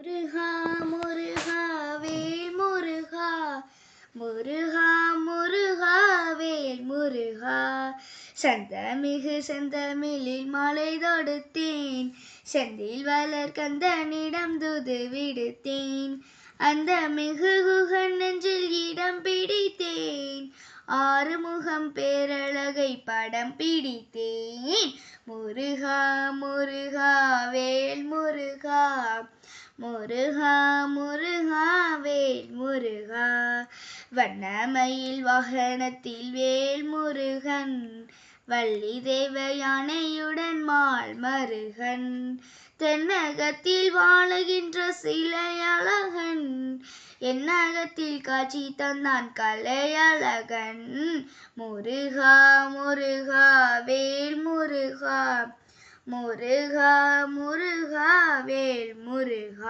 முருகா முருகா வேல் முருகா. முருகா முருகா வேல் முருகா. சந்தமிகு செந்தமிழில் மாலை தொடுத்தேன். செந்தில் வளர் கந்தனிடம் துது விடுத்தேன். அந்த மிகு குகன் நெஞ்சில் இடம் பிடித்தேன். ஆறுமுகம் பேரழகை படம் பிடித்தேன். முருகா முருகா வேல் முருகா முருகா முருகா வேல் முருகா. வண்ணமயில் வாகனத்தில் வேல் முருகன். வள்ளி தேவ யானையுடன் மால் மருகன். தென்னகத்தில் வாழுகின்ற சிலையழகன் என்னகத்தில் காட்சி தந்தான் கலையழகன் முருகா முருகா வேல் முருகா. முருகா முருகா வேல் முருகா.